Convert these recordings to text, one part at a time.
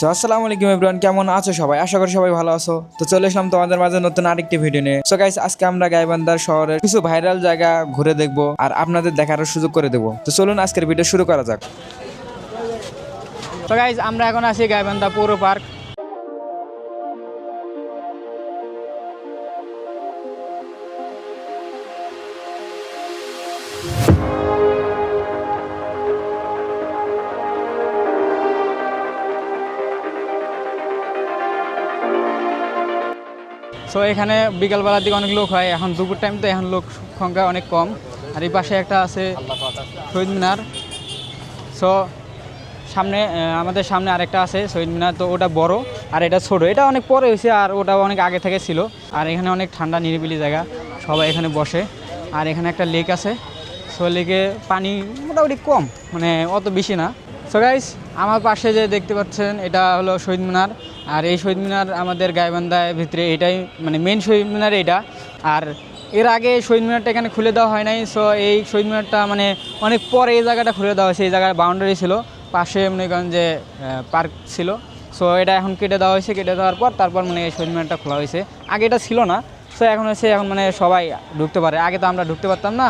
তো আসসালামু আলাইকুম এভরিওয়ান কেমন আছো সবাই? আশা করি সবাই ভালো আছো। তো চলে এসলাম তোমাদের মাঝে নতুন আরেকটি ভিডিও নিয়ে। সো গাইস আজকে আমরা গাইবান্ধার শহরের কিছু ভাইরাল জায়গা ঘুরে দেখব আর আপনাদের দেখার সুযোগ করে দেবো। তো চলুন আজকের ভিডিও শুরু করা যাক। তো গাইজ আমরা এখন আছি গাইবান্ধা পৌর পার্ক। সো এখানে বিকালবেলার দিকে অনেক লোক হয়। এখন দুপুর টাইম তো এখন লোক সংখ্যা অনেক কম। আর এই পাশে একটা আছে শহীদ মিনার। সো সামনে আমাদের সামনে আরেকটা আছে শহীদ মিনার। তো ওটা বড় আর এটা ছোট। এটা অনেক পরে হয়েছে আর ওটা অনেক আগে থেকে ছিল। আর এখানে অনেক ঠান্ডা, নিরিবিলি জায়গা। সবাই এখানে বসে। আর এখানে একটা লেক আছে। সো লেকে পানি মোটামুটি কম। মানে অত বেশি না। সো গাইস আমার পাশে যে দেখতে পাচ্ছেন, এটা হলো শহীদ মিনার। আর এই শহীদ মিনার আমাদের গাইবান্ধার ভিতরে এটাই মানে মেন শহীদ মিনার এটা। আর এর আগে শহীদ মিনারটা এখানে খুলে দেওয়া হয় নাই সো এই শহীদ মিনারটা মানে অনেক পরে এই জায়গাটা খুলে দেওয়া হয়েছে, এই জায়গার বাউন্ডারি ছিল। পাশে মনে করেন যে পার্ক ছিল। সো এটা এখন কেটে দেওয়া হয়েছে, কেটে দেওয়ার পর তারপর মানে এই শহীদ মিনারটা খোলা হয়েছে। আগে এটা ছিল না। সো এখন হচ্ছে এখন মানে সবাই ঢুকতে পারে। আগে তো আমরা ঢুকতে পারতাম না।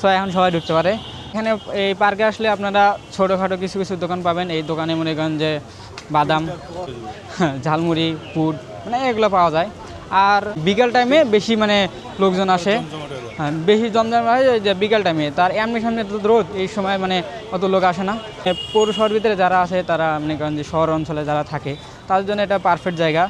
সো এখন সবাই ঢুকতে পারে। এখানে এই পার্কে আসলে আপনারা ছোটোখাটো কিছু কিছু দোকান পাবেন। এই দোকানে মনে করেন যে বাদাম ঝালমুড়ি ফুড মানে এগুলো পাওয়া যায়। আর বিকেল টাইমে বেশি মানে লোকজন আসে। হ্যাঁ বেশি জমজম হয় যে বিকাল টাইমে তার এমনি সামনে তো রোদ এই সময় মানে অত লোক আসে না। এ, পৌর শহর ভিতরে যারা আসে তারা মনে করেন যে শহর অঞ্চলে যারা থাকে তাদের জন্য এটা পারফেক্ট জায়গা।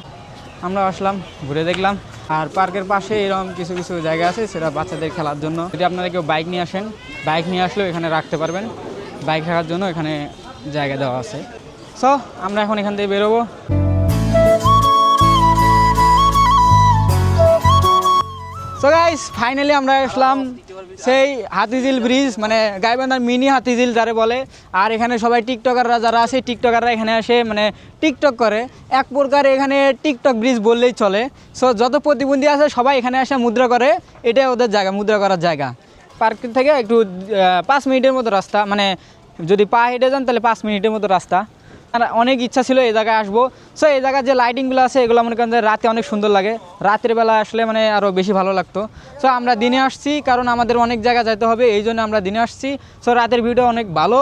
আমরা আসলাম ঘুরে দেখলাম। আর পার্কের পাশে এরকম কিছু কিছু জায়গা আছে, সেটা বাচ্চাদের খেলার জন্য। যদি আপনারা কেউ বাইক নিয়ে আসেন, বাইক নিয়ে আসলেও এখানে রাখতে পারবেন। বাইক রাখার জন্য এখানে জায়গা দেওয়া আছে। সো আমরা এখন এখান থেকে বেরোবো। সো গাইস ফাইনালি আমরা আসলাম। সেই হাতিঝিল ব্রিজ মানে গাইবান্ধার মিনি হাতিঝিল যারে বলে। আর এখানে সবাই টিকটকাররা যারা আছে, টিকটকাররা এখানে আসে মানে টিকটক করে। এক প্রকার এখানে টিকটক ব্রিজ বললেই চলে। সো যত প্রতিবন্ধী আছে, সবাই এখানে আসে মুদ্রা করে। এটাই ওদের জায়গা, মুদ্রা করার জায়গা। পার্ক থেকে একটু পাঁচ মিনিটের মতো রাস্তা মানে যদি পা হেঁটে যান, তাহলে পাঁচ মিনিটের মতো রাস্তা। অনেক ইচ্ছা ছিল এই জায়গায় আসব। সো এই জায়গার যে লাইটিংগুলো আছে, এগুলো মনে করেন রাতে অনেক সুন্দর লাগে। রাতের বেলা আসলে মানে আরও বেশি ভালো লাগতো। সো আমরা দিনে আসছি, কারণ আমাদের অনেক জায়গা যেতে হবে, এই জন্য আমরা দিনে আসছি। সো রাতের ভিউটা অনেক ভালো,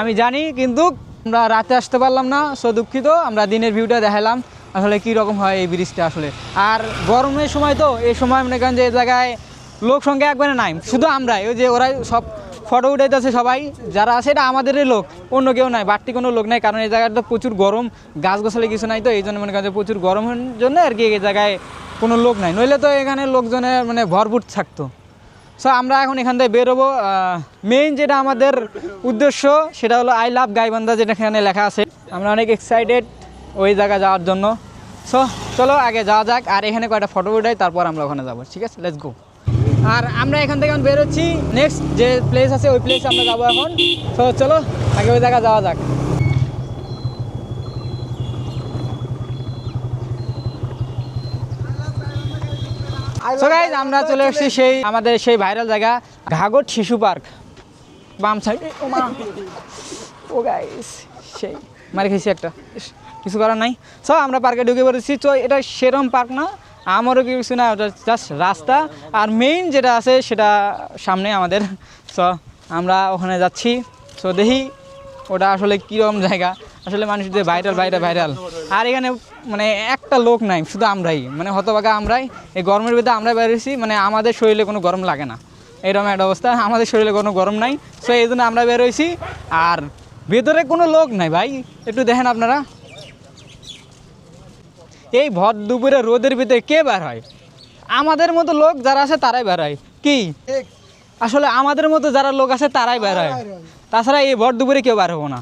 আমি জানি, কিন্তু আমরা রাতে আসতে পারলাম না সো দুঃখিত, আমরা দিনের ভিউটা দেখালাম, আসলে কী রকম হয় এই ব্রিজটা আসলে। আর গরমের সময় তো, এই সময় মনে করেন যে এই জায়গায় লোক সংখ্যা একবারে নাই, শুধু আমরাই, ওই যে ওরাই সব ফটো উঠাইতেছে সবাই। যারা আছে এটা আমাদেরই লোক, অন্য কেউ নাই, বাড়তি কোনো লোক নাই, কারণ এই জায়গাটা প্রচুর গরম গাছ গাছালি কিছু নাই তো, এই জন্য মনে করেন প্রচুর গরমের জন্য আর কি এই জায়গায় কোনো লোক নাই। নইলে তো এখানে লোকজনের মানে ভরপুর থাকতো। সো আমরা এখন এখান থেকে বেরোবো। মেইন যেটা আমাদের উদ্দেশ্য, সেটা হলো আই লাভ গাইবান্ধা, যেটা এখানে লেখা আছে। আমরা অনেক এক্সাইটেড ওই জায়গা যাওয়ার জন্য। সো চলো আগে যাওয়া যাক, আর এখানে কয়েকটা ফটো উঠাই, তারপর আমরা ওখানে যাব। ঠিক আছে? লেটস গো আর আমরা এখান থেকে এখন বেরোচ্ছি। নেক্সট যে প্লেস আছে ওই প্লেসে আমরা যাব এখন। তো চলো আগে ওই জায়গা যাওয়া যাক। আমরা চলে এসেছি সেই আমাদের সেই ভাইরাল জায়গা ঘাগট শিশু পার্ক। বাম সাইডে ও গাইস সেই। মারি খেয়েছি একটা। কিছু করার নাই। সো আমরা পার্কে ঢুকে পড়েছি। তো এটা সেরম পার্ক না। আমারও কিছু না, ওটা জাস্ট রাস্তা। আর মেইন যেটা আছে, সেটা সামনে আমাদের। সো আমরা ওখানে যাচ্ছি। সো দেখি ওটা আসলে কীরকম জায়গা। আসলে মানুষ যে ভাইরাল ভাইরাল ভাইরাল আর এখানে মানে একটা লোক নাই, শুধু আমরাই। মানে হতবাগা আমরাই। এই গরমের ভিতরে আমরা বেরিয়েছি মানে আমাদের শরীরে কোনো গরম লাগে না। এরকম একটা অবস্থা। আমাদের শরীরে কোনো গরম নাই। সো এই জন্য আমরা বেরোইছি আর ভেতরে কোনো লোক নাই ভাই। একটু দেখেন আপনারা। এই ভর দুপুরে রোদের ভিতরে কে বের হয়? আমাদের মতো লোক যারা আছে তারাই বের হয়। কি? আসলে আমাদের মতো যারা লোক আছে তারাই বের হয়। তাছাড়া এই ভর দুপুরে কেউ বের হব না।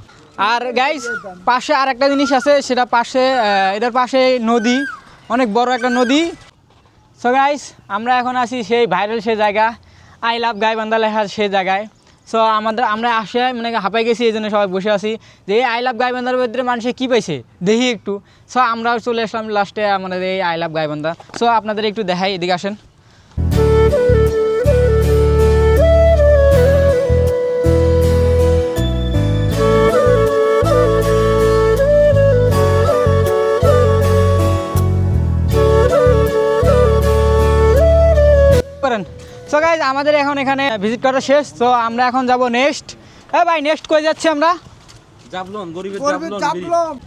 আর গাইস পাশে আর একটা জিনিস আছে, সেটা পাশে এটার পাশে নদী, অনেক বড় একটা নদী। সো গাইস আমরা এখন আছি সেই ভাইরাল সেই জায়গা। আই লাভ গাইবান্ধা লেখা সেই জায়গায়। সো আমাদের আমরা আসে মানে হাঁপাই গেছি, এই জন্য সবাই বসে আছি। যে, এই আই লাভ গাইবান্ধার ভিতরে মানুষে কী পাইছে? দেখি একটু। সো আমরাও চলে আসলাম লাস্টে আমাদের এই আই লাভ গাইবান্ধা। সো আপনাদের একটু দেখাই, এদিকে আসেন। সো গাইজ আমাদের এখন এখানে ভিজিট করা শেষ। তো আমরা এখন যাব নেক্সট হ্যাঁ ভাই নেক্সট কই যাচ্ছি আমরা?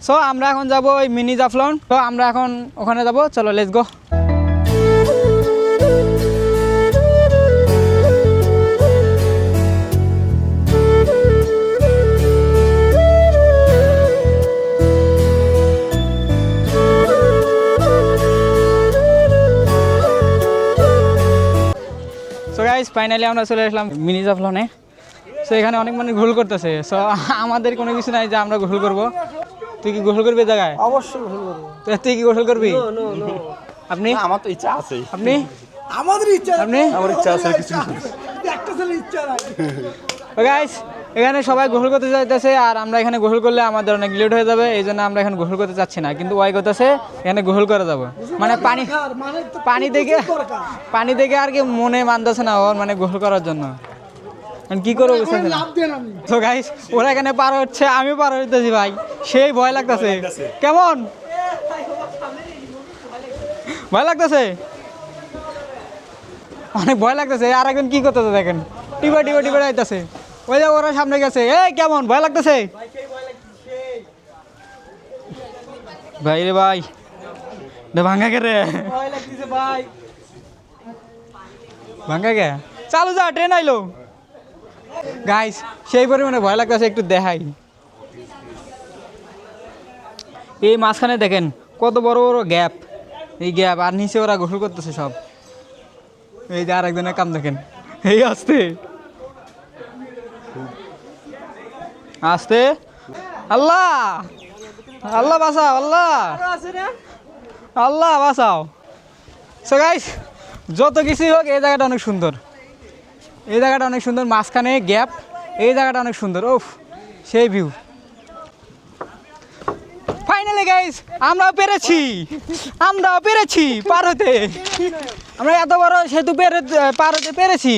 সো আমরা এখন যাব ওই মিনি জাফলন। তো আমরা এখন ওখানে যাব। চলো লেস গো ফাইনালি আমরা চলে আসলাম মিনি জাফলনে। সো এখানে অনেক মানুষ গোল করতেছে। সো আমাদের কোনো কিছু নাই যে আমরা গোসল করব। তুই কি গোসল করবি জায়গায়? অবশ্যই গোসল করব। তো তুই কি গোসল করবি? আপনি? আমার তো ইচ্ছা আছে। আপনি? আমাদের ইচ্ছা আপনি? আমার ইচ্ছা আছে কিছু। একটা ছেলে ইচ্ছা নাই। গাইস এখানে সবাই গোসল করতে চাইতেছে আর আমরা এখানে গোসল করলে আমাদের অনেক লেট হয়ে যাবে এই জন্য আমরা এখন গোসল করতে চাচ্ছি না। কিন্তু ওয়াই করতেছে, এখানে গোসল করে যাব। মানে পানি পানি দেখে পানি দেখে আর কি মনে মানতেছে না ওর মানে গোসল করার জন্য। কি করব আমি তো গাইস ওরা এখানে পার হচ্ছে আমি পার হইতেছি ভাই। সেই ভয় লাগতেছে। কেমন? ভয় লাগতেছে? অনেক ভয় লাগতেছে। আর একজন কি করতেছে দেখেন? টিপা টিপা টিপা যাইতেছে। ওই যে ওরা সামনে গেছে। এই কেমন? ভয় লাগতেছে? ভাই রে ভাই। ভাঙ্গা কে রে? ভাই। ভাঙ্গা কে? চালু যা ট্রেন আইলো। গাইস সেই পরিমাণে ভয় লাগতেছে একটু দেখাই। এই মাঝখানে দেখেন কত বড় বড় গ্যাপ। এই গ্যাপ আর নিচে ওরা গোসল করতেছে সব। এই যে আর একজনের কাম দেখেন। এই আসতে। আসতে? আল্লাহ! আল্লাহ বাঁচাও আল্লাহ! আল্লাহ বাঁচাও। সো গাইস যত কিছুই হোক এই জায়গাটা অনেক সুন্দর। এই জায়গাটা অনেক সুন্দর মাঝখানে গ্যাপ এই জায়গাটা অনেক সুন্দর। ওফ সেই ভিউ ফাইনালি গাইস আমরাও পেরেছি। আমরাও পেরেছি পার হতে। আমরা এত বড় সেতু পেরে পার হতে পেরেছি।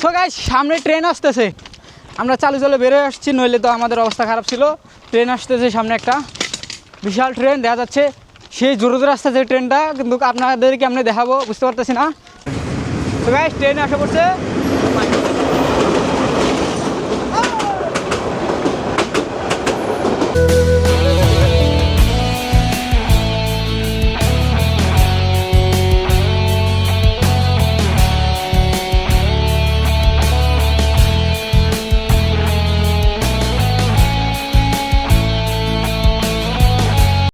সো গাইস সামনে ট্রেন আসতেছে। আমরা চালু চলে বেরোয় আসছি, নইলে তো আমাদের অবস্থা খারাপ ছিল। ট্রেন আসতেছে সামনে একটা বিশাল ট্রেন, দেখা যাচ্ছে সেই জোরে জোরে আসতেছে ট্রেনটা, কিন্তু আপনাদেরকে আমরা দেখাবো, বুঝতে পারতেছি না। তো ট্রেনে আসা পড়ছে।